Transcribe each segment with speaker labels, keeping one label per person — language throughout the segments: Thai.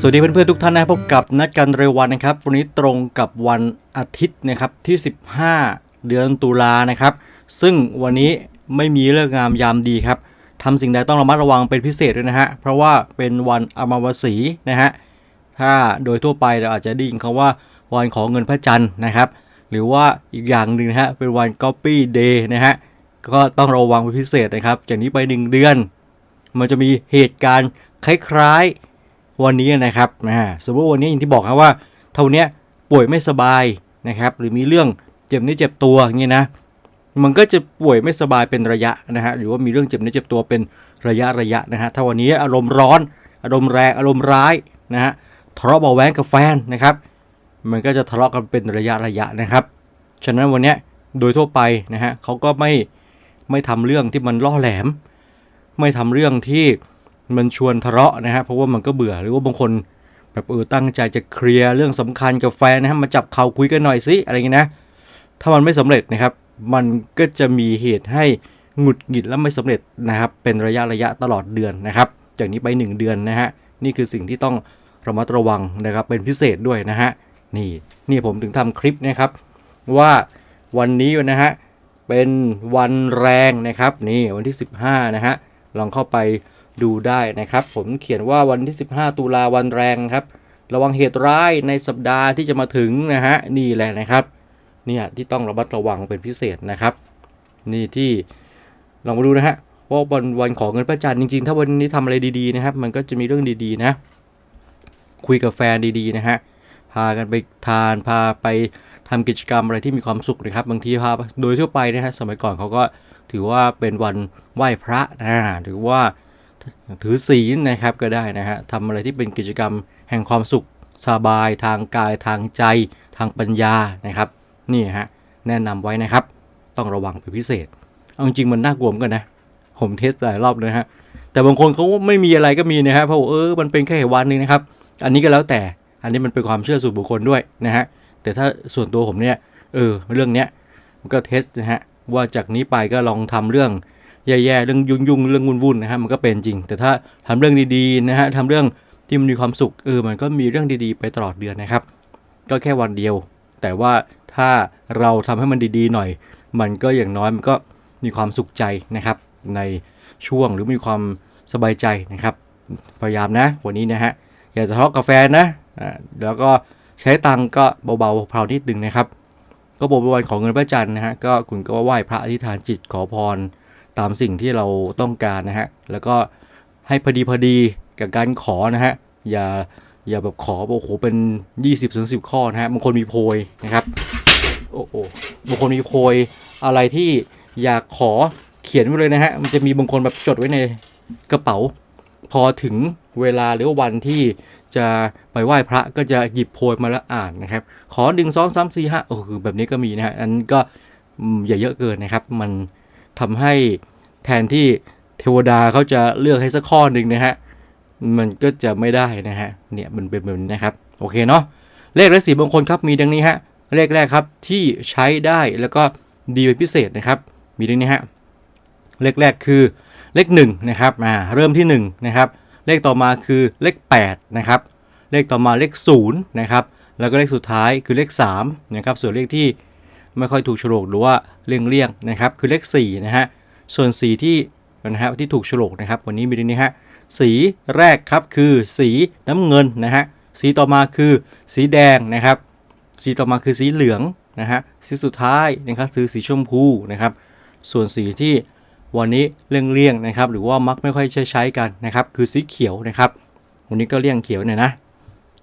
Speaker 1: สวัสดีเพื่อนๆทุกท่านนะพบกับนัดกันเรวันนะครับ วันนี้ตรงกับวันอาทิตย์นะครับที่ 15 เดือนตุลานะครับ ซึ่งวันนี้ไม่มีเรื่องงามยามดีครับทำสิ่งใดต้องระมัดระวังเป็นพิเศษด้วยนะฮะเพราะว่าเป็นวันอมาวสีนะฮะถ้าโดยทั่วไปเราอาจจะได้ยินคำว่าวันของเงินพระจันทร์นะครับ หรือว่าอีกอย่างหนึ่งนะฮะเป็นวัน Copy Day นะฮะก็ต้องระวังเป็นพิเศษนะครับจากนี้ไป 1 เดือน มันจะมีเหตุการณ์คล้ายๆ วันนี้นะครับนะสมมติวันนี้อย่างที่บอกครับว่าเท่านี้ป่วยไม่สบายนะครับ หรือมีเรื่องเจ็บเนื้อเจ็บตัวอย่างเงี้ยนะ มันก็จะป่วยไม่สบายเป็นระยะนะฮะหรือว่ามีเรื่องเจ็บเนื้อเจ็บตัวเป็นระยะระยะนะฮะถ้าวันนี้อารมณ์ร้อน อารมณ์แรงอารมณ์ร้ายนะฮะทะเลาะเบาแวงกับแฟนนะครับ มันก็จะทะเลาะกันเป็นระยะระยะนะครับ ฉะนั้นวันนี้โดยทั่วไปนะฮะเขาก็ไม่ไม่ทำเรื่องที่มันล่อแหลม ไม่ทำเรื่องที่ มันชวนทะเลาะนะฮะเพราะว่ามันก็เบื่อหรือว่าบางคนแบบเออตั้งใจจะเคลียร์เรื่องสำคัญกับแฟนนะฮะมาจับเขาคุยกันหน่อยสิอะไรอย่างงี้นะถ้ามันไม่สำเร็จนะครับ มันก็จะมีเหตุให้หงุดหงิดและไม่สำเร็จนะครับ เป็นระยะระยะตลอดเดือนนะครับจากนี้ไป 1 เดือนนะฮะนี่คือสิ่งที่ต้องระมัดระวังนะครับเป็นพิเศษด้วยนะฮะนี่นี่ผมถึงทำคลิปนะครับ ว่าวันนี้นะฮะเป็นวันแรงนะครับนี่วันที่ 15นะฮะลองเข้าไป ดูได้นะครับ ผมเขียนว่าวันที่ 15 ตุลาวันแรงครับ ระวังเหตุร้ายในสัปดาห์ที่จะมาถึงนะฮะนี่แหละนะครับเนี่ยที่ต้องระมัดระวังเป็นพิเศษนะครับ นี่ที่ลองมาดูนะฮะว่าวันวันของเงินพระจันทร์จริง ๆ ถ้าวันนี้ทำอะไรดีๆนะครับ มันก็จะมีเรื่องดีๆนะ คุยกับแฟนดีๆนะฮะพากันไปทานพาไปทำกิจกรรมอะไรที่มีความสุขนะครับ บางทีพาโดยทั่วไปนะฮะสมัยก่อนเขาก็ถือว่าเป็นวันไหว้พระนะหรือว่า ถือศีลนะครับก็ได้นะฮะทำอะไรที่เป็นกิจกรรมแห่งความสุขสบายทางกายทางใจ ทางปัญญานะครับนี่ฮะแนะนำไว้นะครับ ต้องระวังเป็นพิเศษ เอาจริงมันน่ากลัวมกันนะ ผมเทสหลายรอบเลยนะฮะแต่บางคนเขาไม่มีอะไรก็มีนะฮะเพราะเออมันเป็นแค่วันนึงนะครับ อันนี้ก็แล้วแต่อันนี้มันเป็นความเชื่อส่วนบุคคลด้วยนะฮะแต่ถ้าส่วนตัวผมเนี่ยเออเรื่องเนี้ยก็เทสนะฮะว่าจากนี้ไปก็ลองทำเรื่อง แย่ๆเรื่องยุ่งๆเรื่องวุ่นๆนะฮะมันก็เป็นจริง แต่ถ้าทำเรื่องดีๆนะฮะทำเรื่องที่มันมีความสุขเออมันก็มีเรื่องดีๆไปตลอดเดือนนะครับ ก็แค่วันเดียว แต่ว่าถ้าเราทำให้มันดีๆหน่อย มันก็อย่างน้อยมันก็มีความสุขใจนะครับ ในช่วงหรือมีความสบายใจนะครับ พยายามนะ วันนี้นะฮะอย่าทะเลาะกับแฟนะอ่าแล้วก็ใช้ตังค์ก็เบาๆเพลานิดนึงนะครับ ก็บอกเป็นวันของเงินพระจันทร์นะฮะก็คุณก็ไหว้พระอธิษฐานจิตขอพร ตามสิ่งที่เราต้องการนะฮะ แล้วก็ให้พอดีพอดีกับการขอนะฮะ อย่าอย่าแบบขอโอ้โหเป็น 20ถึง10ข้อนะฮะบางคนมีโพยนะครับโอ้โหบางคนมีโพยอะไรที่อยากขอเขียนไว้เลยนะฮะ มันจะมีบางคนแบบจดไว้ในกระเป๋า พอถึงเวลาหรือวันที่จะไปไหว้พระก็จะหยิบโพยมาแล้วอ่านนะครับ ขอดึงสองสามสี่ห้าโอ้คือแบบนี้ก็มีนะฮะ อันนั้ก็อย่าเยอะเกินนะครับ มัน ทำให้แทนที่เทวดาเขาจะเลือกให้สักข้อหนึ่งนะฮะ มันก็จะไม่ได้นะฮะ เนี่ยมันเป็นแบบนี้นะครับ โอเคเนาะ เลขและสีมงคลครับมีดังนี้ฮะ เลขแรกครับที่ใช้ได้แล้วก็ดีเป็นพิเศษนะครับ มีดังนี้ฮะ เลขแรกคือเลข1นะครับมาเริ่มที่1นะครับ เลขต่อมาคือเลข8นะครับ เลขต่อมาเลข0นะครับ แล้วก็เลขสุดท้ายคือเลข3นะครับ ส่วนเลขที่ ไม่ค่อยถูกฉลกหรือว่าเลี่ยงเลี่ยงนะครับ คือเลข4นะฮะ ส่วนสีที่นะฮะที่ถูกฉลกนะครับ วันนี้มีดังนี้ฮะ สีแรกครับคือสีน้ำเงินนะฮะ สีต่อมาคือสีแดงนะครับ สีต่อมาคือสีเหลืองนะฮะ สีสุดท้ายนะครับคือสีชมพูนะครับ ส่วนสีที่วันนี้เลี่ยงๆนะครับ หรือว่ามักไม่ค่อยใช้ใช้กันนะครับ คือสีเขียวนะครับ วันนี้ก็เลี่ยงเขียวหน่อยนะ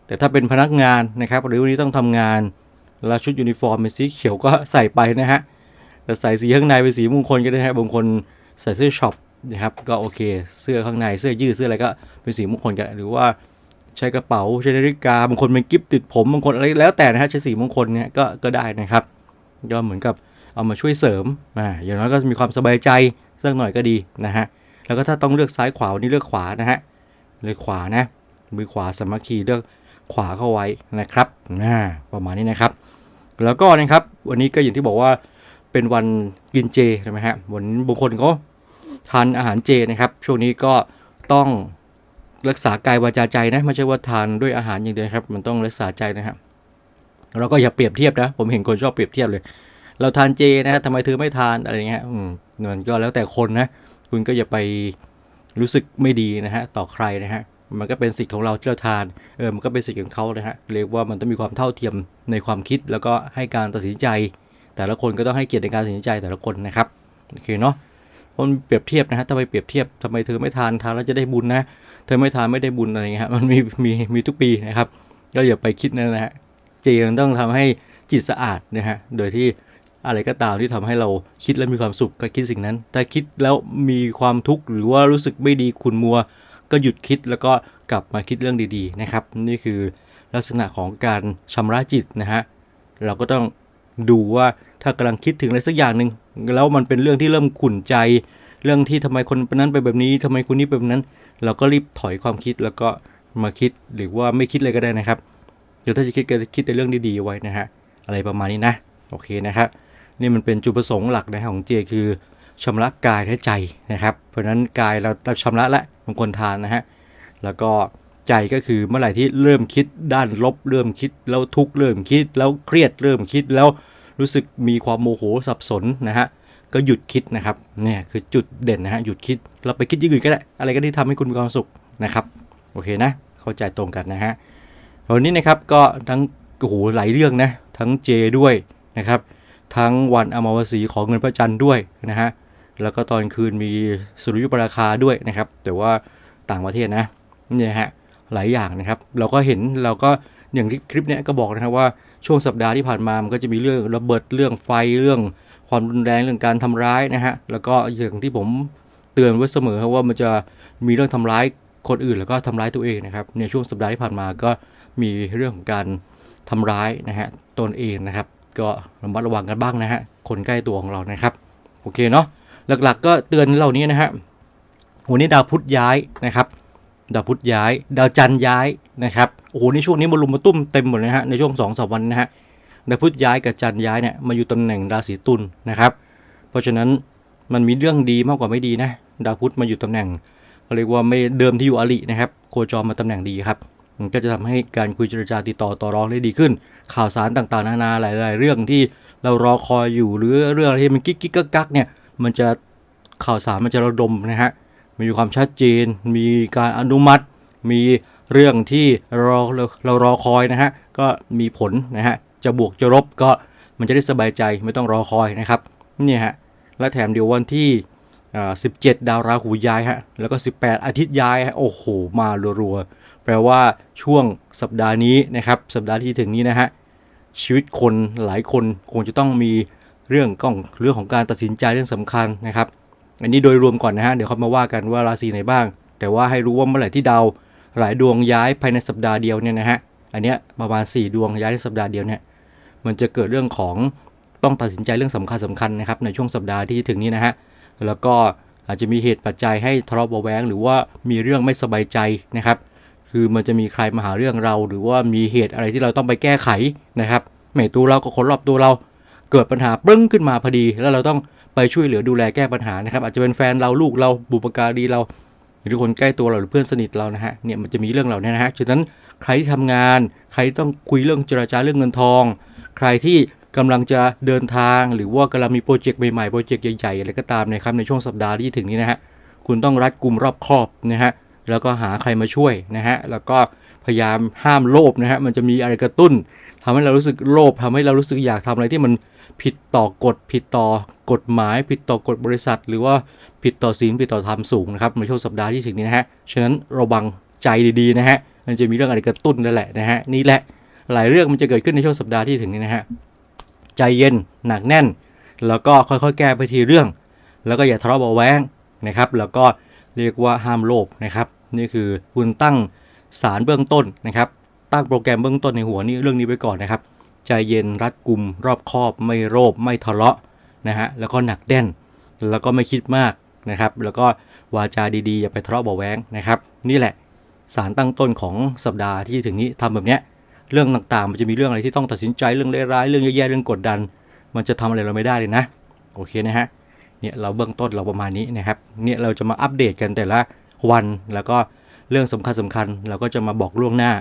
Speaker 1: แต่ถ้าเป็นพนักงานนะครับ หรือวันนี้ต้องทำงาน แล้วชุดยูนิฟอร์มเป็นสีเขียวก็ใส่ไปนะฮะแต่ใส่สีข้างในเป็นสีมงคลก็ได้ฮะบางคนใส่เสื้อช็อปนะครับก็โอเค เสื้อข้างในเสื้อยืดเสื้ออะไรก็เป็นสีมงคลกันหรือว่าใช้กระเป๋าใช้นาฬิกาบางคนเป็นกิฟติดผมบางคนอะไรแล้วแต่นะฮะใช้สีมงคลเนี่ยก็ก็ได้นะครับก็เหมือนกับเอามาช่วยเสริมอ่าอย่างน้อยก็มีความสบายใจสักหน่อยก็ดีนะฮะแล้วก็ถ้าต้องเลือกซ้ายขวาวันนี้เลือกขวานะฮะเลือกขวานะมือขวาสมัคคีเลือก ขวาเข้าไว้นะครับอ่าประมาณนี้นะครับ แล้วก็นะครับวันนี้ก็อย่างที่บอกว่าเป็นวันกินเจใช่ไหมฮะวันบางคนเขาทานอาหารเจนะครับ ช่วงนี้ก็ต้องรักษากายวาจาใจนะไม่ใช่ว่าทานด้วยอาหารอย่างเดียวครับ มันต้องรักษาใจนะครับเราก็อย่าเปรียบเทียบนะ ผมเห็นคนชอบเปรียบเทียบเลย เราทานเจนะทำไมเธอไม่ทานอะไรเงี้ยมันก็แล้วแต่คนนะ คุณก็อย่าไปรู้สึกไม่ดีนะฮะต่อใครนะฮะ มันก็เป็นสิทธิ์ของเราที่เราทาน เออ มันก็เป็นสิทธิ์ของเขานะฮะ เรียกว่ามันต้องมีความเท่าเทียมในความคิดแล้วก็ให้การตัดสินใจ แต่ละคนก็ต้องให้เกียรติในการตัดสินใจแต่ละคนนะครับ โอเคเนาะเพราะมันเปรียบเทียบนะฮะทำไมเปรียบเทียบทำไมเธอไม่ทานทานแล้วจะได้บุญนะ เธอไม่ทานไม่ได้บุญอะไรเงี้ยมันมีมีมีทุกปีนะครับ ก็อย่าไปคิดนะนะฮะ เจมันต้องทำให้จิตสะอาดนะฮะ โดยที่อะไรก็ตามที่ทำให้เราคิดแล้วมีความสุขก็คิดสิ่งนั้น แต่คิดแล้วมีความทุกข์หรือว่ารู้สึกไม่ดีขุนมัว ก็หยุดคิดแล้วก็กลับมาคิดเรื่องดีๆนะครับ นี่คือลักษณะของการชำระจิตนะฮะเราก็ต้องดูว่าถ้ากำลังคิดถึงอะไรสักอย่างหนึ่งแล้วมันเป็นเรื่องที่เริ่มขุ่นใจ เรื่องที่ทำไมคนนั้นไปแบบนี้ทำไมคนนี้เป็นแบบนั้น เราก็รีบถอยความคิดแล้วก็มาคิดหรือว่าไม่คิดเลยก็ได้นะครับเดี๋ยวถ้าจะคิดก็คิดแต่เรื่องดีๆไว้นะฮะอะไรประมาณนี้นะโอเคนะครับนี่มันเป็นจุดประสงค์หลักนะของเจคือ ชำระกายและใจนะครับ เพราะฉะนั้นกายเราชำระละมันควรทานนะฮะแล้วก็ใจก็คือเมื่อไหร่ที่เริ่มคิดด้านลบเริ่มคิด แล้วทุกข์เริ่มคิด แล้วเครียดเริ่มคิดแล้วรู้สึกมีความโมโหสับสนนะฮะก็หยุดคิดนะครับเนี่ยคือจุดเด่นนะฮะหยุดคิดเราไปคิดยิ่งอื่นก็ได้อะไรก็ได้ทำให้คุณมีความสุขนะครับโอเคนะเข้าใจตรงกันนะฮะวันนี้นะครับก็ทั้งโอ้โหหลายเรื่องนะทั้งเจด้วยนะครับทั้งวันอมาวสีของเงินพระจันทร์ด้วยนะฮะ แล้วก็ตอนคืนมีสุริยุปราคาด้วยนะครับ แต่ว่าต่างประเทศนะเนี่ยฮะหลายอย่างนะครับ เราก็เห็นเราก็อย่างที่คลิปเนี้ยก็บอกนะครับว่าช่วงสัปดาห์ที่ผ่านมามันก็จะมีเรื่องระเบิดเรื่องไฟเรื่องความรุนแรงเรื่องการทำร้ายนะฮะแล้วก็อย่างที่ผมเตือนไว้เสมอครับว่ามันจะมีเรื่องทำร้ายคนอื่นแล้วก็ทำร้ายตัวเองนะครับในช่วงสัปดาห์ที่ผ่านมาก็มีเรื่องของการทำร้ายนะฮะตนเองนะครับ ก็ระมัดระวังกันบ้างนะฮะคนใกล้ตัวของเรานะครับ โอเคเนาะ หลักๆ ก็เตือนเหล่านี้นะฮะวันนี้ดาวพุธย้ายนะครับ ดาวพุธย้าย ดาวจันทร์ย้ายนะครับโอ้โหในช่วงนี้มารุมมาตุ้มเต็มหมดเลยนะฮะในช่วง2อสวันนะฮะดาวพุธย้ายกับจันทร์ย้ายเนี่ยมาอยู่ตำแหน่งราศีตุลนะครับ เพราะฉะนั้นมันมีเรื่องดีมากกว่าไม่ดีนะดาวพุธมาอยู่ตำแหน่งเรียกว่าไม่เดิมที่อยู่อรินะครับ โคจรมาตำแหน่งดีครับมันก็จะทำให้การคุยเจรจาติดต่อต่อรองได้ดีขึ้น ข่าวสารต่างๆ นานาหลาย ๆ เรื่องที่เรารอคอยอยู่หรือเรื่องอะไรที่มันกิ๊กกิ๊กกักเนี่ย มันจะข่าวสารมันจะระดมนะฮะ มีความชัดเจน มีการอนุมัติ มีเรื่องที่เราเรารอคอยนะฮะ ก็มีผลนะฮะ จะบวกจะลบก็มันจะได้สบายใจไม่ต้องรอคอยนะครับนี่ฮะ และแถมเดี๋ยววันที่ 17 ดาวราหูย้ายฮะ แล้วก็ 18 อาทิตย์ย้ายฮะ โอ้โห มารัวๆ แปลว่าช่วงสัปดาห์นี้นะครับ สัปดาห์ที่ถึงนี้นะฮะ ชีวิตคนหลายคนคงจะต้องมี เรื่องกล้องเรื่องของการตัดสินใจเรื่องสำคัญนะครับ อันนี้โดยรวมก่อนนะฮะเดี๋ยวเขามาว่ากันว่าราศีไหนบ้าง แต่ว่าให้รู้ว่าเมื่อไหร่ที่ดาวหลายดวงย้ายภายในสัปดาห์เดียวเนี่ยนะฮะอันเนี้ยประมาณ 4 ดวงย้ายในสัปดาห์เดียวเนี่ยมันจะเกิดเรื่องของต้องตัดสินใจเรื่องสำคัญสำคัญนะครับในช่วงสัปดาห์ที่ถึงนี้นะฮะแล้วก็อาจจะมีเหตุปัจจัยให้ทะเลาะเบาะแวงหรือว่ามีเรื่องไม่สบายใจนะครับคือมันจะมีใครมาหาเรื่องเรา หรือว่ามีเหตุอะไรที่เราต้องไปแก้ไขนะครับไม่ตัวเราก็คนรอบตัวเรา เกิดปัญหาปึ้งขึ้นมาพอดี แล้วเราต้องไปช่วยเหลือดูแลแก้ปัญหานะครับ อาจจะเป็นแฟนเราลูกเราบุปการีเรา หรือคนใกล้ตัวเราหรือเพื่อนสนิทเรานะฮะเนี่ยมันจะมีเรื่องเหล่านี้นะฮะฉะนั้นใครที่ทำงาน ใครที่ต้องคุยเรื่องเจรจาเรื่องเงินทอง ใครที่กำลังจะเดินทางหรือว่ากำลังมีโปรเจกต์ใหม่ๆโปรเจกต์ใหญ่ๆอะไรก็ตามนะครับในช่วงสัปดาห์ที่ถึงนี้นะฮะคุณต้องรัดกุมรอบคอบนะฮะแล้วก็หาใครมาช่วยนะฮะแล้วก็พยายามห้ามโลภนะฮะมันจะมีอะไรกระตุ้นทำให้เรารู้สึกโลภทำให้เรารู้สึกอยากทำอะไรที่มัน ผิดต่อกฎผิดต่อกฎหมาย ผิดต่อกฎบริษัท หรือว่าผิดต่อศีลผิดต่อธรรมสูงนะครับในช่วงสัปดาห์ที่ถึงนี้นะฮะฉะนั้นระวังใจดีๆนะฮะมันจะมีเรื่องอะไรกระตุ้นนั่นแหละนะฮะนี่แหละหลายเรื่องมันจะเกิดขึ้นในช่วงสัปดาห์ที่ถึงนี้นะฮะใจเย็นหนักแน่น แล้วก็ค่อยๆ แก้ไปทีเรื่อง แล้วก็อย่าทะเลาะเบาแว้งนะครับ แล้วก็เรียกว่าห้ามโลภนะครับ นี่คือคุณตั้งสารเบื้องต้นนะครับ ตั้งโปรแกรมเบื้องต้นในหัวนี่เรื่องนี้ไว้ก่อนนะครับ ใจเย็นรัดกุม รอบคอบ ไม่โลภไม่ทะเลาะนะฮะแล้วก็หนักแน่น แล้วก็ไม่คิดมากนะครับ แล้วก็วาจาดีๆ อย่าไปทะเลาะเบาแวงนะครับ นี่แหละสารตั้งต้นของสัปดาห์ที่ถึงนี้ทำแบบเนี้ยเรื่องต่างๆ มันจะมีเรื่องอะไรที่ต้องตัดสินใจเรื่องร้ายๆเรื่องแย่ๆเรื่องกดดัน มันจะทำอะไรเราไม่ได้เลยนะ โอเคนะฮะเนี่ยเราเบื้องต้นเราประมาณนี้นะครับเนี่ยเราจะมาอัปเดตกันแต่ละวันแล้วก็เรื่องสำคัญสคัญๆเราก็จะมาบอกล่วงหน้า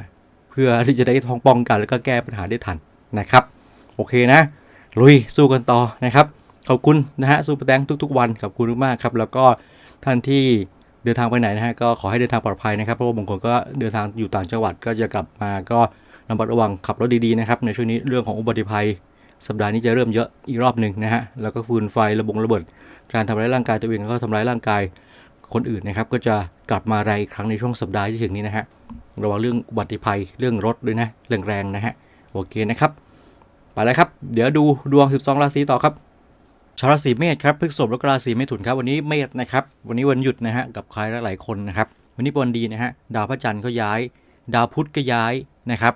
Speaker 1: เพื่อที่จะได้ท้องป้องกันแล้วก็แก้ปัญหาได้ทัน นะครับ โอเคนะ ลุยสู้กันต่อนะครับขอบคุณนะฮะซูเปอร์แตงทุก ๆ วันขอบคุณมากครับ แล้วก็ท่านที่เดินทางไปไหนนะฮะก็ขอให้เดินทางปลอดภัยนะครับเพราะว่าบางคนก็เดินทางอยู่ต่างจังหวัดก็จะกลับมาก็ระมัดระวังขับรถดีๆนะครับในช่วงนี้เรื่องของอุบัติภัย สัปดาห์นี้จะเริ่มเยอะอีกรอบหนึ่งนะฮะแล้วก็ฟืนไฟระบงระเบิด การทำร้ายร่างกายตัวเองแล้วก็ทำร้ายร่างกายคนอื่นนะครับก็จะกลับมาแรงอีกครั้งในช่วงสัปดาห์ที่ถึงนี้นะฮะระวังเรื่องอุบัติภัยเรื่องรถด้วยนะแรงๆนะฮะโอเคนะครับ ไปแล้วครับ เดี๋ยวดูดวง 12 ราศีต่อครับชาวราศีเมษครับพฤกษภแล้วก็ราศีเมถุนครับ วันนี้เมษนะครับ วันนี้วันหยุดนะฮะ กับใครหลายๆคนนะครับ วันนี้เป็นวันดีนะฮะ ดาวพระจันทร์ก็ย้าย ดาวพุธก็ย้ายนะครับ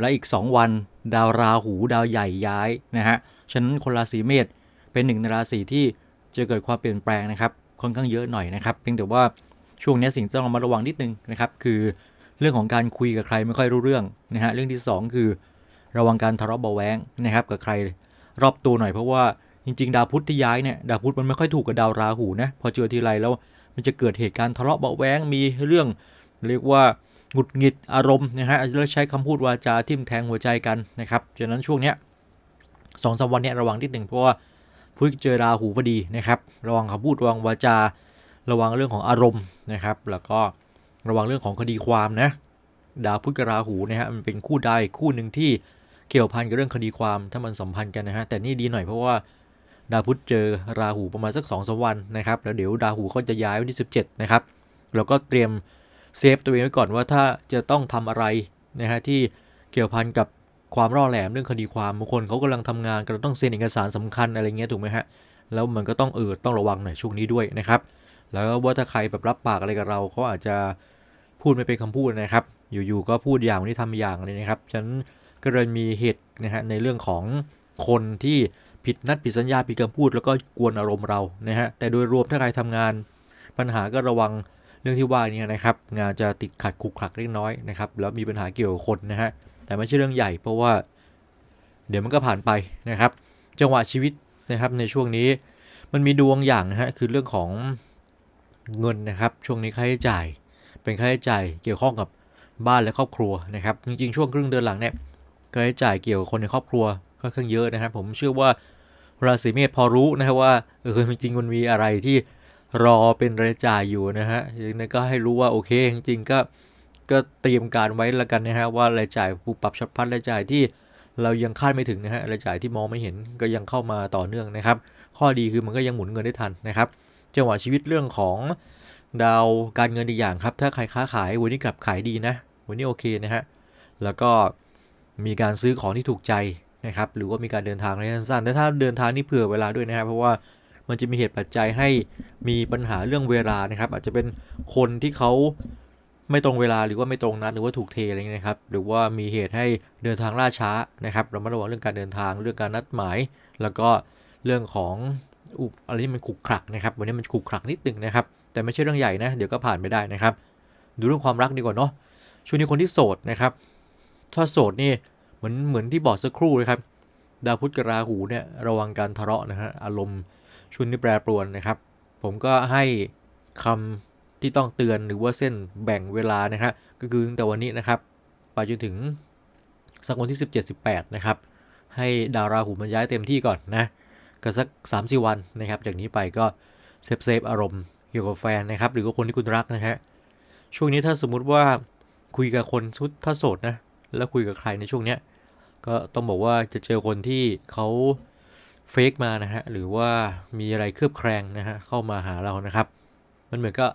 Speaker 1: และอีก 2 วัน ดาวราหู ดาวใหญ่ย้ายนะฮะ ฉะนั้นคนราศีเมษเป็นหนึ่งในราศีที่จะเกิดความเปลี่ยนแปลงนะครับค่อนข้างเยอะหน่อยนะครับ เพียงแต่ว่าช่วงนี้สิ่งที่ต้องระมัดระวังนิดนึงนะครับ คือเรื่องของการคุยกับใครไม่ค่อยรู้เรื่องนะฮะ เรื่องที่สองคือ ระวังการทะเลาะเบาแวงนะครับกับใครรอบตัวหน่อยเพราะว่าจริง ๆ ดาวพุธที่ย้ายเนี่ยดาวพุธมันไม่ค่อยถูกกับดาวราหูนะพอเจอทีไรแล้วมันจะเกิดเหตุการณ์ทะเลาะเบาแวงมีเรื่อง เรียกว่าหงุดหงิดอารมณ์นะฮะแล้วใช้คำพูดวาจาทิ่มแทงหัวใจกันนะครับฉะนั้นช่วงเนี้ยสองสามวันเนี้ยระวังนิดหนึ่งเพราะว่าพุธเจอราหูพอดีนะครับ ระวังคำพูดระวังวาจา ระวังเรื่องของอารมณ์นะครับ แล้วก็ระวังเรื่องของคดีความนะดาวพุธกับราหูนะฮะมันเป็นคู่ใดคู่หนึ่งที่ เกี่ยวพันกับเรื่องคดีความถ้ามันสัมพันธ์กันนะฮะแต่นี่ดีหน่อยเพราะว่าดาวพุธเจอราหูประมาณสัก2อสวันนะครับแล้วเดี๋ยวดาวหูก็จะย้ายวันที่ 17 นะครับเราก็เตรียมเซฟตัวเองไว้ก่อนว่าถ้าจะต้องทำอะไรนะฮะที่เกี่ยวพันกับความร่อแหลมเรื่องคดีความบางคนเขากำลังทำงานก็ต้องเซ็นเอกสารสำคัญอะไรเงี้ยถูกไหมฮะแล้วมันก็ต้องเออต้องระวังหน่อยช่วงนี้ด้วยนะครับแล้วว่าถ้าใครแบบรับปากอะไรกับเราเขาอาจจะพูดไม่เป็นคำพูดนะครับ อยู่ๆก็พูดอย่างนี้ทำอย่างเลยนะครับฉะนั้น ก็เลยมีเหตุนะฮะในเรื่องของคนที่ผิดนัดผิดสัญญาผิดคำพูดแล้วก็กวนอารมณ์เรานะฮะแต่โดยรวมถ้าใครทำงาน ปัญหาก็ระวังเรื่องที่ว่านี้นะครับ งานจะติดขัดขรุกขลักเล็กน้อยนะครับแล้วมีปัญหาเกี่ยวกับคนนะฮะแต่ไม่ใช่เรื่องใหญ่เพราะว่า เดี๋ยวมันก็ผ่านไปนะครับ จังหวะชีวิตนะครับในช่วงนี้มันมีดวงอย่างนะฮะคือเรื่องของเงินนะครับช่วงนี้ค่าใช้จ่าย เป็นค่าใช้จ่ายเกี่ยวข้องกับบ้านและครอบครัวนะครับ จริงๆ ช่วงครึ่งเดือนหลังเนี่ย ค่าใช้จ่ายเกี่ยวกับคนในครอบครัวค่อนข้างเยอะนะครับ ผมเชื่อว่าราศีเมษพอรู้นะครับว่าเออจริงมันมีอะไรที่รอเป็นรายจ่ายอยู่นะฮะอย่างนั้ก็ให้รู้ว่าโอเค จริงๆก็ก็เตรียมการไว้ละกันนะฮะว่ารายจ่ายผูปรับชับพลันรายจ่ายที่เรายังคาดไม่ถึงนะฮะรายจ่ายที่มองไม่เห็นก็ยังเข้ามาต่อเนื่องนะครับ ข้อดีคือมันก็ยังหมุนเงินได้ทันนะครับจังหวะชีวิตเรื่องของดาวการเงินอีกอย่างครับ ถ้าใครค้าขายวันนี้กลับขายดีนะ วันนี้โอเคนะฮะแล้วก็ มีการซื้อของที่ถูกใจนะครับหรือว่ามีการเดินทางระยะสั้นแต่ถ้าเดินทางนี่เผื่อเวลาด้วยนะครับ เพราะว่ามันจะมีเหตุปัจจัยให้มีปัญหาเรื่องเวลานะครับ อาจจะเป็นคนที่เขาไม่ตรงเวลาหรือว่าไม่ตรงนัดหรือว่าถูกเทอะไรเงี้ยนะครับ หรือว่ามีเหตุให้เดินทางล่าช้านะครับเรามาระวังเรื่องการเดินทางเรื่องการนัดหมาย แล้วก็เรื่องของอุปอะไรที่มันขุกขลักนะครับ วันนี้มันขุกขลักนิดนึงนะครับ แต่ไม่ใช่เรื่องใหญ่นะเดี๋ยวก็ผ่านไปได้นะครับ ดูเรื่องความรักดีกว่าเนาะช่วงนี้คนที่โสดนะครับถ้าโสดนี่ เหมือนเหมือนที่บอกสักครู่นะครับ ดาวพุธกับราหูเนี่ยระวังการทะเลาะนะฮะอารมณ์ช่วงนี้แปรปรวนนะครับ ผมก็ให้คำที่ต้องเตือนหรือว่าเส้นแบ่งเวลานะฮะก็คือตั้งแต่วันนี้นะครับไปจนถึงสักวันที่ 17-18 นะครับ ให้ดาวราหูมันย้ายเต็มที่ก่อนนะก็สัก3 4วันนะครับ จากนี้ไปก็เซฟเซฟอารมณ์เกี่ยวกับแฟนนะครับ หรือว่าคนที่คุณรักนะฮะช่วงนี้ถ้าสมมุติว่าคุยกับคนชุดถ้าโสดนะแล้วคุยกับใครในช่วงเนี้ย ก็ต้องบอกว่าจะเจอคนที่เขาเฟกมานะฮะหรือว่ามีอะไรเคลือบแคลงนะฮะเข้ามาหาเรานะครับ มันเหมือนก็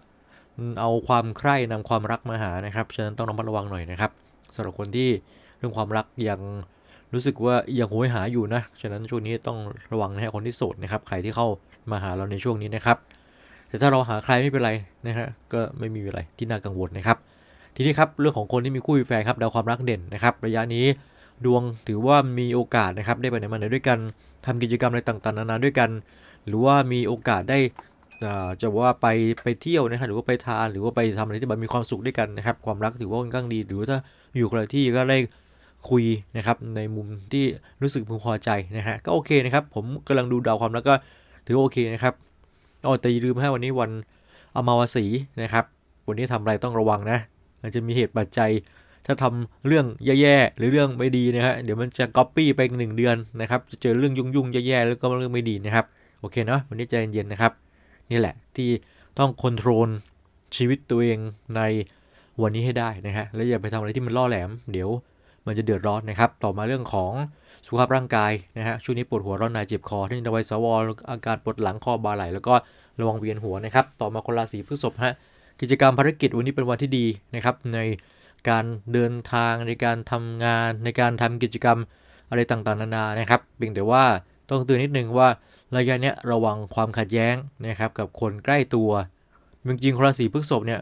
Speaker 1: เอาความใคร่นำความรักมาหานะครับฉะนั้นต้องระมัดระวังหน่อยนะครับสำหรับคนที่เรื่องความรักยังรู้สึกว่ายังโหยหาอยู่นะฉะนั้นช่วงนี้ต้องระวังนะฮะคนที่โสดนะครับใครที่เข้ามาหาเราในช่วงนี้นะครับ แต่ถ้าเราหาใครไม่เป็นไรนะฮะก็ไม่มีอะไรที่น่ากังวลนะครับ ทีนี้ครับเรื่องของคนที่มีคู่มีแฟนครับดาวความรักเด่นนะครับ ระยะนี้ ดวงถือว่ามีโอกาสนะครับได้ไปไหนมาไหนด้วยกันทำกิจกรรมอะไรต่างๆนานาด้วยกัน หรือว่ามีโอกาสได้จะว่าไปไปเที่ยวนะฮะหรือว่าไปทานหรือว่าไปทำอะไรที่แบบมีความสุขด้วยกันนะครับความรักถือว่าค่อนข้างดี หรือถ้าอยู่คนละที่ก็ได้คุยนะครับในมุมที่รู้สึกพึงพอใจนะฮะก็โอเคนะครับ ผมกำลังดูดาวความรักก็ถือโอเคนะครับอ๋อแต่อย่าลืมให้วันนี้วันอมาวสีนะครับ วันนี้ทำอะไรต้องระวังนะ
Speaker 2: มันจะมีเหตุปัจจัย ถ้าทำเรื่องแย่ๆหรือเรื่องไม่ดีนะฮะเดี๋ยวมันจะก๊อปปี้ไปหนึ่งเดือนนะครับจะเจอเรื่องยุ่งๆแย่ๆแล้วก็เรื่องไม่ดีนะครับโอเคเนาะวันนี้ใจเย็นๆนะครับ นี่แหละที่ต้องค o n t r o l ชีวิตตัวเองในวันนี้ให้ได้นะฮะแล้วอย่าไปทำอะไรที่มันล่อแหลม เดี๋ยวมันจะเดือดร้อนนะครับ ต่อมาเรื่องของสุขภาพร่างกายนะฮะช่วงนี้ปวดหัวร้อนในเจ็บคอที่นวัยสวอาการปวดหลังคอบาไหลแล้วก็ระวังเวียนหัวนะครับ ต่อมาคนราศีพฤษภฮะกิจกรรมภารกิจวันนี้เป็นวันที่ดีนะครับใน การเดินทางในการทำงาน ในการทำกิจกรรมอะไรต่างๆนานานะครับเพียงแต่ว่าต้องเตือนนิดนึงว่าระยะเนี้ยระวังความขัดแย้งนะครับกับคนใกล้ตัวจริงๆคนราศีพฤษภเนี่ย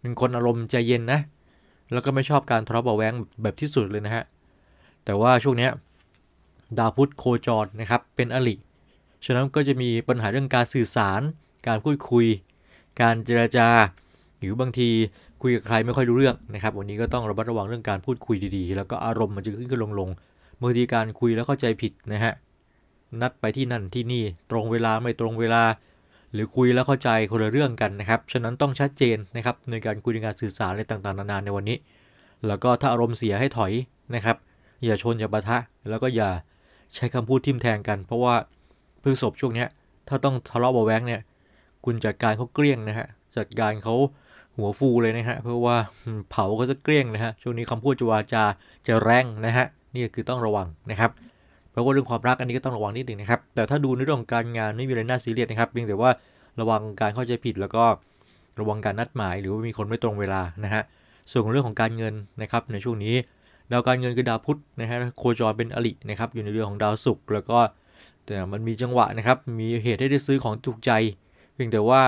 Speaker 2: เป็นคนอารมณ์ใจเย็นนะแล้วก็ไม่ชอบการทะเลาะเบาแวงแบบที่สุดเลยนะฮะแต่ว่าช่วงนี้ดาวพุธโคจรนะครับเป็นอลิฉะนั้นก็จะมีปัญหาเรื่องการสื่อสาร การพูดคุย การเจรจา หรือบางที คุยกับใครไม่ค่อยรู้เรื่องนะครับ วันนี้ก็ต้องระมัดระวังเรื่องการพูดคุยดีๆ แล้วก็อารมณ์มันจะขึ้นขึ้นลงลงบางทีการคุยแล้วเข้าใจผิดนะฮะนัดไปที่นั่นที่นี่ตรงเวลาไม่ตรงเวลา หรือคุยแล้วเข้าใจคนละเรื่องกันนะครับฉะนั้นต้องชัดเจนนะครับในการคุยในการสื่อสารอะไรต่างๆนานาในวันนี้ แล้วก็ถ้าอารมณ์เสียให้ถอยนะครับ อย่าชนอย่าปะทะแล้วก็อย่าใช้คำพูดทิมแทงกัน เพราะว่าพฤษภช่วงนี้ถ้าต้องทะเลาะเบาแวงเนี่ยคุณจัดการเขาเกลี้ยงนะฮะจัดการเขา หัวฟูเลยนะฮะ เพราะว่าเผาก็จะเกลี้ยงนะฮะ ช่วงนี้คำพูดจวาจาจะแรงนะฮะ นี่คือต้องระวังนะครับเพราะว่าเรื่องความรักอันนี้ก็ต้องระวังนิดหนึ่งนะครับ แต่ถ้าดูในเรื่องของการงานไม่มีอะไรน่าซีเรียสนะครับ เพียงแต่ว่าระวังการเข้าใจผิดแล้วก็ระวังการนัดหมาย หรือว่ามีคนไม่ตรงเวลานะฮะ ส่วนเรื่องของการเงินนะครับในช่วงนี้ดาวการเงินคือดาวพุธนะฮะโคจรเป็นอลินะครับอยู่ในเรื่องของดาวศุกร์แล้วก็แต่มันมีจังหวะนะครับมีเหตุให้ได้ซื้อของถูกใจ เพียงแต่ว่า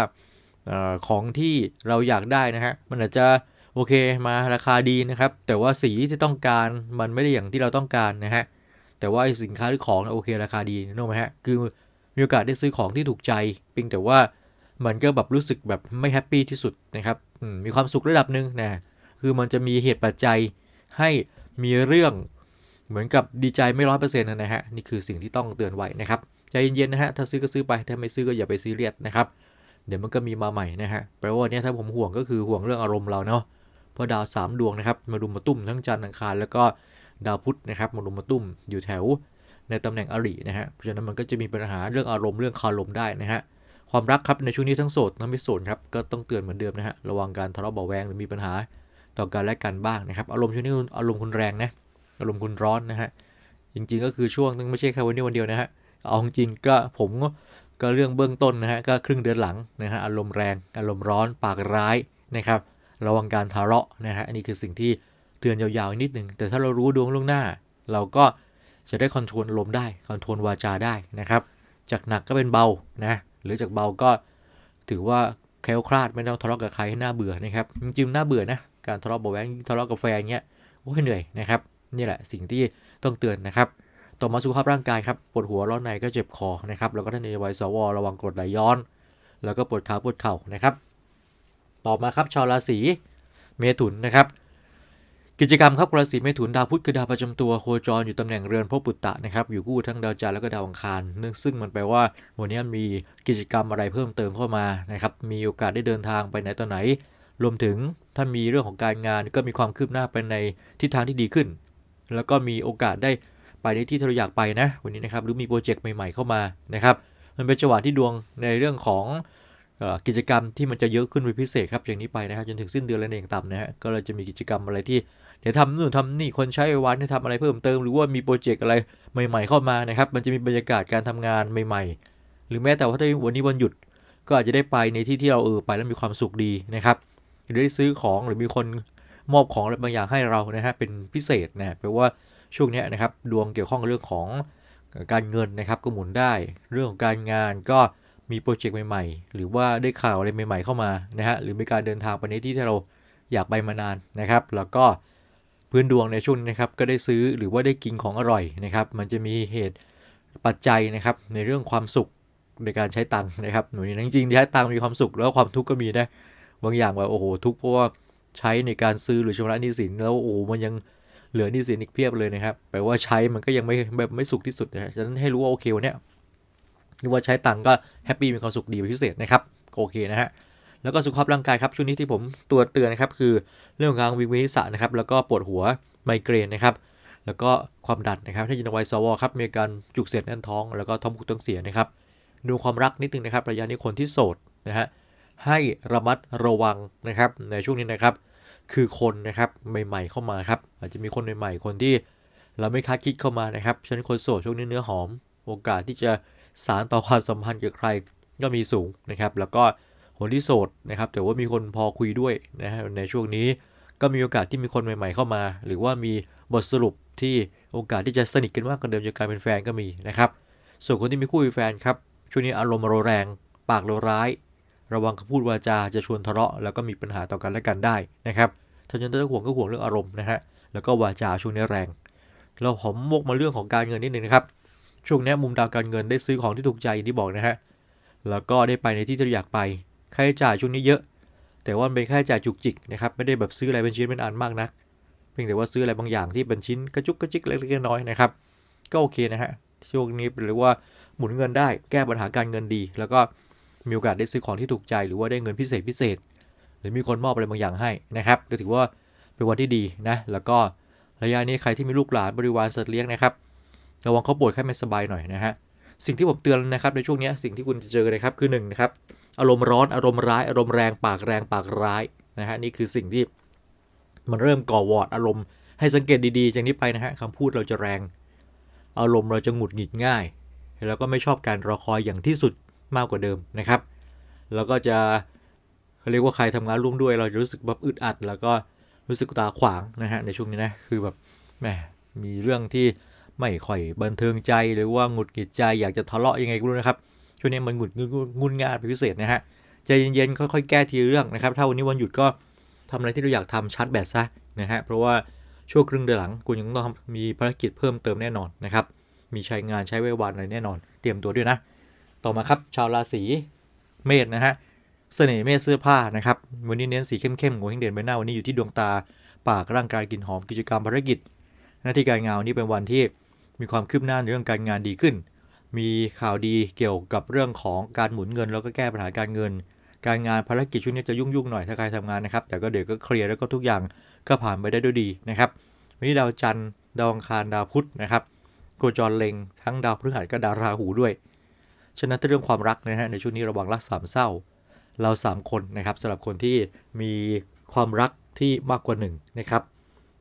Speaker 2: อของที่เราอยากได้นะฮะมันอาจจะโอเคมาราคาดีนะครับ แต่ว่าสีที่ต้องการมันไม่ได้อย่างที่เราต้องการนะฮะแต่ว่าสินค้าหรือของโอเคราคาดีนึกไหมฮะคือมีโอกาสได้ซื้อของที่ถูกใจเพียงแต่ว่ามันก็แบบรู้สึกแบบไม่แฮปปี้ที่สุดนะครับมีความสุขระดับหนึ่งนะคือมันจะมีเหตุปัจจัยให้มีเรื่องเหมือนกับดีใจไม่ร้อยเปอร์เซ็นต์นะฮะนี่คือสิ่งที่ต้องเตือนไว้นะครับใจเย็นๆนะฮะถ้าซื้อก็ซื้อไปถ้าไม่ซื้อก็อย่าไปซีเรียสนะครับ เดี๋ยวมันก็มีมาใหม่นะฮะแปลว่าเนี่ยถ้าผมห่วงก็คือห่วงเรื่องอารมณ์เราเนาะเพราะดาว 3 ดวงนะครับมารุมมาตุ้มทั้งจันทร์อังคารแล้วก็ดาวพุธนะครับมารุมมาตุ้มอยู่แถวในตำแหน่งอรินะฮะเพราะฉะนั้นมันก็จะมีปัญหาเรื่องอารมณ์เรื่องคารมได้นะฮะความรักครับในช่วงนี้ทั้งโสดทั้งไม่โสดครับก็ต้องเตือนเหมือนเดิมนะฮะระวังการทะเลาะเบาแวงหรือมีปัญหาต่อกันและกันบ้างนะครับ อารมณ์ช่วงนี้อารมณ์คุณแรงนะอารมณ์คุณร้อนนะฮะจริงๆก็คือช่วงนึงไม่ใช่แค่วันนี้วันเดียวนะฮะเอาจริงก็ผม ก็เรื่องเบื้องต้นนะฮะก็ครึ่งเดือนหลังนะฮะอารมณ์แรงอารมณ์ร้อนปากร้ายนะครับระวังการทะเลาะนะฮะอันนี้คือสิ่งที่เตือนยาวๆนิดนึงแต่ถ้าเรารู้ดวงล่วงหน้า เราก็จะได้คอนโทรลลมได้คอนโทรลวาจาได้นะครับจากหนักก็เป็นเบานะหรือจากเบาก็ถือว่าแคล้วคลาดไม่ต้องทะเลาะกับใครให้หน้าเบื่อนะครับจริงๆน่าเบื่อนะการทะเลาะเบาแวงทะเลาะกับแฟนเงี้ยโอ้ยเหนื่อยนะครับนี่แหละสิ่งที่ต้องเตือนนะครับ ต่อมาสุขภาพร่างกายครับปวดหัวร้อนในก็เจ็บคอนะครับแล้วก็ท่านในวัยสวระวังกรดไหลย้อน แล้วก็ปวดขาปวดเข่านะครับต่อมาครับชาวราศีเมถุนนะครับ กิจกรรมครับราศีเมถุนดาวพุธคือดาวประจำตัวโคจรอยู่ตำแหน่งเรือนพบุตตะนะครับอยู่คู่ทั้งดาวจันทร์แล้วก็ดาวอังคารนึงซึ่งมันแปลว่า วันนี้มีกิจกรรมอะไรเพิ่มเติมเข้ามานะครับมีโอกาสได้เดินทางไปไหนต่อไหน รวมถึงถ้ามีเรื่องของการงานก็มีความคืบหน้าไปในทิศทางที่ดีขึ้น แล้วก็มีโอกาสได้ ไปในที่ที่เราอยากไปนะวันนี้นะครับหรือมีโปรเจกต์ใหม่ๆเข้ามานะครับมันเป็นจังหวะที่ดวงในเรื่องของกิจกรรมที่มันจะเยอะขึ้นเป็นพิเศษครับอย่างนี้ไปนะครับจนถึงสิ้นเดือนแล้วเองต่ำนะฮะก็เลยจะมีกิจกรรมอะไรที่เดี๋ยวทำนู่นทำนี่คนใช้วันให้ทำอะไรเพิ่มเติม หรือว่ามีโปรเจกต์อะไรใหม่ ๆ เข้ามานะครับ มันจะมีบรรยากาศการทำงานใหม่ ๆ หรือแม้แต่ว่าถ้าวันนี้วันหยุดก็อาจจะได้ไปในที่ที่เราเออไปแล้วมีความสุขดีนะครับหรือได้ซื้อของหรือมีคนมอบของอะไรบางอย่างให้เรานะฮะเป็นพิเศษนะแปลว่า ช่วงนี้นะครับดวงเกี่ยวข้องกับเรื่องของการเงินนะครับก็หมุนได้ เรื่องของการงานก็มีโปรเจกต์ใหม่ๆ หรือว่าได้ข่าวอะไรใหม่ๆเข้ามานะฮะหรือมีการเดินทางไปในที่ที่เราอยากไปมานานนะครับ แล้วก็พื้นดวงในช่วงนะครับก็ได้ซื้อหรือว่าได้กินของอร่อยนะครับ มันจะมีเหตุปัจจัยนะครับในเรื่องความสุขในการใช้ตังค์นะครับหนูจริงๆใช้ตังค์มีความสุขแล้วความทุกข์ก็มีนะบางอย่างแบบโอ้โหทุกข์เพราะว่าใช้ในการซื้อหรือชำระหนี้สินแล้วโอ้โหมันยัง เหลือนี้สินอีกเพียบเลยนะครับแปลว่าใช้มันก็ยังไม่แบบไม่สุขที่สุดนะฉะนั้นให้รู้ว่าโอเควันนี้นี่ว่าใช้ตังก็แฮปปี้มีความสุขดีพิเศษนะครับโอเคนะฮะแล้วก็สุขภาพร่างกายครับช่วงนี้ที่ผมตัวเตือนนะครับคือเรื่องของการวิงเวียนศีรษะนะครับแล้วก็ปวดหัวไมเกรนนะครับแล้วก็ความดันนะครับถ้าอยู่ในวัยสวครับมีการจุกเสียดแน่นท้อง แล้วก็ท้องผูกท้องเสียนะครับดูความรักนิดนึงนะครับระยะนี้คนที่โสดนะฮะให้ระมัดระวังนะครับในช่วงนี้นะครับ คือคนนะครับใหม่ๆเข้ามาครับอาจจะมีคนใหม่ๆ คนที่เราไม่คาดคิดเข้ามานะครับฉันคนโสดช่วงนี้เนื้อหอม โอกาสที่จะสารต่อความสัมพันธ์กับใครก็มีสูงนะครับ แล้วก็คนที่โสดนะครับแต่ว่ามีคนพอคุยด้วยนะฮะในช่วงนี้ก็มีโอกาสที่มีคนใหม่ ๆเข้ามา หรือว่ามีบทสรุปที่โอกาสที่จะสนิทกันมากกว่าเดิมจะกลายเป็นแฟนก็มีนะครับ ส่วนคนที่มีคู่มีแฟนครับช่วงนี้อารมณ์เรแรง ปากเรร้าย ระวังคำพูดวาจาจะชวนทะเลาะแล้วก็มีปัญหาต่อกันและกันได้นะครับถ้าจะต้องห่วงก็ห่วงเรื่องอารมณ์นะฮะแล้วก็วาจาช่วงนี้แรง เราผมวกมาเรื่องของการเงินนิดนึงนะครับช่วงนี้มุมดาวการเงินได้ซื้อของที่ถูกใจอย่างที่บอกนะฮะแล้วก็ได้ไปในที่ที่อยากไปค่าใช้จ่ายช่วงนี้เยอะ แต่ว่านเป็นค่าใช้จ่ายจุกจิกนะครับไม่ได้แบบซื้ออะไรเป็นชิ้นเป็นอันมากนักเพียงแต่ว่าซื้ออะไรบางอย่างที่เป็นชิ้นกระจุกกระจิกเล็กๆน้อยๆนะครับก็โอเคนะฮะช่วงนี้หรือว่าหมุนเงินได้แก้ปัญหาการเงินดี แล้วก็ มีโอกาสได้ซื้อของที่ถูกใจหรือว่าได้เงินพิเศษพิเศษ หรือมีคนมอบอะไรบางอย่างให้นะครับ ก็ถือว่าเป็นวันที่ดีนะแล้วก็ระยะนี้ใครที่มีลูกหลานบริวารสัตว์เลี้ยงนะครับระวังเขาป่วยไข้ไม่สบายหน่อยนะฮะสิ่งที่ผมเตือนนะครับในช่วงนี้สิ่งที่คุณจะเจอนะครับคือหนึ่งนะครับอารมณ์ร้อนอารมณ์ร้ายอารมณ์แรงปากแรงปากร้ายนะฮะนี่คือสิ่งที่มันเริ่มก่อวอร์ดอารมณ์ให้สังเกตดีๆจากนี้ไปนะฮะคำพูดเราจะแรง อารมณ์เราจะหงุดหงิดง่าย แล้วก็ไม่ชอบการรอคอยอย่างที่สุด มากกว่าเดิมนะครับ แล้วก็จะเขาเรียกว่าใครทำงานร่วมด้วยเราจะรู้สึกแบบอึดอัด แล้วก็รู้สึกตาขวางนะฮะในช่วงนี้นะคือแบบแหมมีเรื่องที่ไม่ค่อยบันเทิงใจหรือว่าหงุดหงิดใจอยากจะทะเลาะยังไงก็รู้นะครับช่วงนี้มันหงุดงุดงุดงุนงานเป็นพิเศษนะฮะใจเย็นๆค่อยๆแก้ทีเรื่องนะครับ ถ้าวันนี้วันหยุดก็ทำอะไรที่เราอยากทำชาร์จแบตซะนะฮะเพราะว่าช่วงครึ่งเดือนหลังคุณยังต้องมีภารกิจเพิ่มเติมแน่นอนนะครับมีใช้งานใช้ไว้วันอะไรแน่นอน เตรียมตัวด้วยนะ ต่อมาครับชาวราศีเมษนะฮะเสน่ห์เมษเสื้อผ้านะครับวันนี้เน้นสีเข้มๆโงเฮงเด่นใบหน้าวันนี้อยู่ที่ดวงตาปากร่างกายกลิ่นหอมกิจกรรมภารกิจ หน้าที่การงานวันนี้เป็นวันที่มีความคืบหน้าในเรื่องการงานดีขึ้น มีข่าวดีเกี่ยวกับเรื่องของการหมุนเงิน แล้วก็แก้ปัญหาการเงิน การงานภารกิจช่วงนี้จะยุ่งๆหน่อยถ้าใครทำงานนะครับ แต่ก็เดี๋ยวก็เคลียร์แล้วก็ทุกอย่างก็ผ่านไปได้ด้วยดีนะครับวันนี้ดาวจันทร์ดาวอังคารดาวพุธนะครับโคจรเล็งทั้งดาวพฤหัสก็ดาวราหูด้วย ฉะนั้นถ้าเรื่องความรักนะฮะในช่วงนี้ระวังรักสามเศร้า เรา 3 คนนะครับสำหรับคนที่มีความรักที่มากกว่า1นะครับ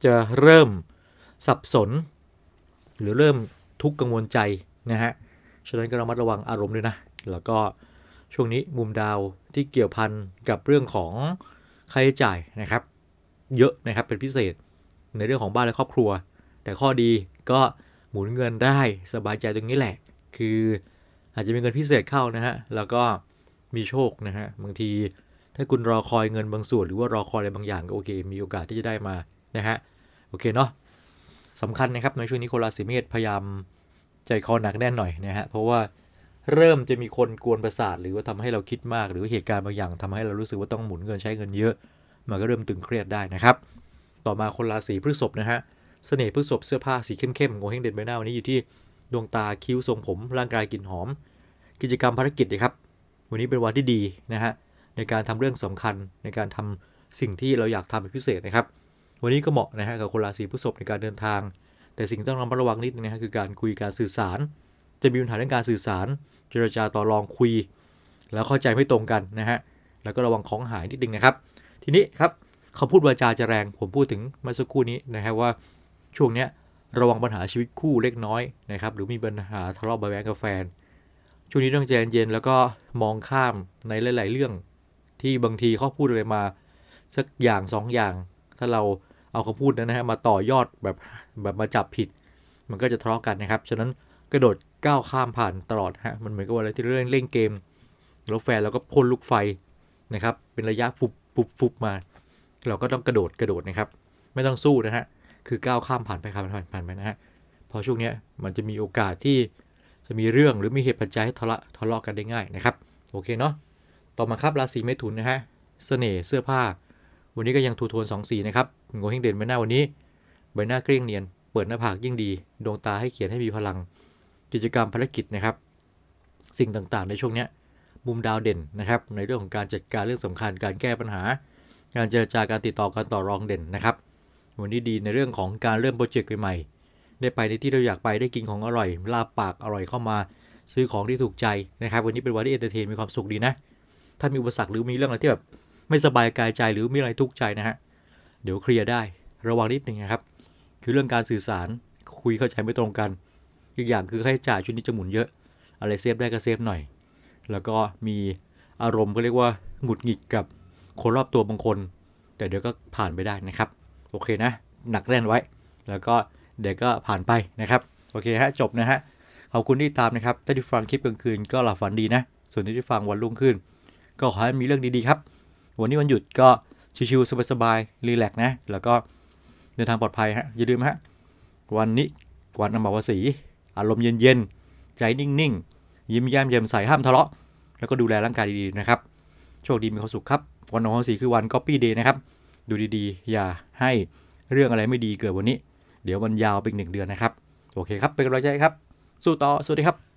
Speaker 2: จะเริ่มสับสน หรือเริ่มทุกข์กังวลใจนะฮะฉะนั้นก็ระมัดระวังอารมณ์ด้วยนะ แล้วก็ช่วงนี้มุมดาวที่เกี่ยวพันกับเรื่องของค่าใช้จ่ายนะครับ เยอะนะครับเป็นพิเศษในเรื่องของบ้านและครอบครัว แต่ข้อดีก็หมุนเงินได้สบายใจตรงนี้แหละ คือ อาจจะมีเงินพิเศษเข้านะฮะ แล้วก็มีโชคนะฮะ บางทีถ้าคุณรอคอยเงินบางส่วน หรือว่ารอคอยอะไรบางอย่างก็โอเค มีโอกาสที่จะได้มานะฮะ โอเคเนาะสำคัญนะครับในช่วงนี้โคราศีเมษพยายามใจคอหนักแน่นหน่อยนะฮะ เพราะว่าเริ่มจะมีคนกวนประสาท หรือว่าทำให้เราคิดมาก หรือว่าเหตุการณ์บางอย่างทำให้เรารู้สึกว่าต้องหมุนเงินใช้เงินเยอะ มันก็เริ่มตึงเครียดได้นะครับ ต่อมาคนราศีพฤษภนะฮะ เสน่ห์พฤษภเสื้อผ้าสีเข้มๆโงเฮงเด่นใบหน้าวันนี้อยู่ที่ ดวงตาคิ้วทรงผม ร่างกายกลิ่นหอม กิจกรรมภารกิจนะครับ วันนี้เป็นวันที่ดีนะฮะในการทำเรื่องสำคัญในการทำสิ่งที่เราอยากทำเป็นพิเศษนะครับ วันนี้ก็เหมาะนะฮะกับคนราศีพฤษภในการเดินทาง แต่สิ่งที่ต้องระมัดระวังนิดนึงนะฮะคือการคุยการสื่อสาร จะมีปัญหาเรื่องการสื่อสาร เจรจาต่อรองคุย แล้วเข้าใจไม่ตรงกันนะฮะแล้วก็ระวังของหายนิดนึงนะครับ ทีนี้ครับคำพูดวาจาจะแรงผมพูดถึงเมื่อสักครู่นี้นะครับว่าช่วงเนี้ย ระวังปัญหาชีวิตคู่เล็กน้อยนะครับหรือมีปัญหาทะเลาะเบาะแว้งกับแฟน ช่วงนี้ต้องใจเย็นๆแล้วก็มองข้ามในหลาย ๆ เรื่อง ที่บางทีเขาพูดอะไรมาสักอย่างสองอย่าง ถ้าเราเอาคำพูดนั้นนะฮะมาต่อยอดแบบแบบมาจับผิด มันก็จะทะเลาะกันนะครับฉะนั้นกระโดดก้าวข้ามผ่านตลอดฮะมันเหมือนกับอะไรที่เล่นเล่นเกมแล้วแฟนเราก็พ่นลูกไฟนะครับเป็นระยะฟุบฟุบฟุบมา เราก็ต้องกระโดดกระโดดนะครับ ไม่ต้องสู้นะฮะ คือก้าวข้ามผ่านไปผ่านผ่านไปนะฮะพอช่วงเนี้ยมันจะมีโอกาสที่จะมีเรื่องหรือมีเหตุปัจจัยให้ทะเลาะทะเลาะกันได้ง่ายนะครับ โอเคเนาะต่อมาครับราศีเมถุนนะฮะเสน่ห์เสื้อผ้า วันนี้ก็ยังทูโทน2สีนะครับโงเฮงเด่นใบหน้าวันนี้ ใบหน้าเกลี้ยงเนียน เปิดหน้าผากยิ่งดี ดวงตาให้เขียนให้มีพลัง กิจกรรมภารกิจนะครับ สิ่งต่างๆ ในช่วงเนี้ยมุมดาวเด่นนะครับ ในเรื่องของการจัดการเรื่องสำคัญการแก้ปัญหา การเจรจาการติดต่อการต่อรองเด่นนะครับ วันนี้ดีในเรื่องของการเริ่มโปรเจกต์ใหม่ๆได้ไปในที่เราอยากไปได้กินของอร่อย ลาปากอร่อยเข้ามา ซื้อของที่ถูกใจนะครับ วันนี้เป็นวันที่เอนเตอร์เทนมีความสุขดีนะ ถ้ามีอุปสรรคหรือมีเรื่องอะไรที่แบบไม่สบายกายใจหรือมีอะไรทุกข์ใจนะฮะเดี๋ยวเคลียร์ได้ระวังนิดนึงนะครับ คือเรื่องการสื่อสารคุยเข้าใจไม่ตรงกัน อีกอย่างคือค่าใช้จ่ายชุดนี้จะหมุนเยอะ อะไรเซฟได้ก็เซฟหน่อย แล้วก็มีอารมณ์ก็เรียกว่าหงุดหงิดกับคนรอบตัวบางคน แต่เดี๋ยวก็ผ่านไปได้นะครับ โอเคนะ หนักแน่นไว้ แล้วก็เดี๋ยวก็ผ่านไปนะครับ โอเคฮะ จบนะฮะ ขอบคุณที่ตามนะครับ ถ้าที่ฟังคลิปกลางคืนก็หลับฝันดีนะ ส่วนที่ที่ฟังวันรุ่งขึ้น ก็ขอให้มีเรื่องดีๆครับ วันนี้วันหยุดก็ชิวๆสบายๆ รีแลกนะ แล้วก็เดินทางปลอดภัยฮะ อย่าลืมฮะ วันนี้วันอมาวสี อารมณ์เย็นๆ ใจนิ่งๆ ยิ้มแย้มแจ่มใสห้ามทะเลาะ แล้วก็ดูแลร่างกายดีๆนะครับ โชคดีมีความสุขครับ วันอมาวสีคือวันก๊อปปี้เดย์นะครับ ดูดีๆ อย่าให้เรื่องอะไรไม่ดีเกิดวันนี้ เดี๋ยวมันยาวไปอีกหนึ่งเดือนนะครับ โอเคครับ เป็นกำลังใจครับ สู้ต่อ สวัสดีครับ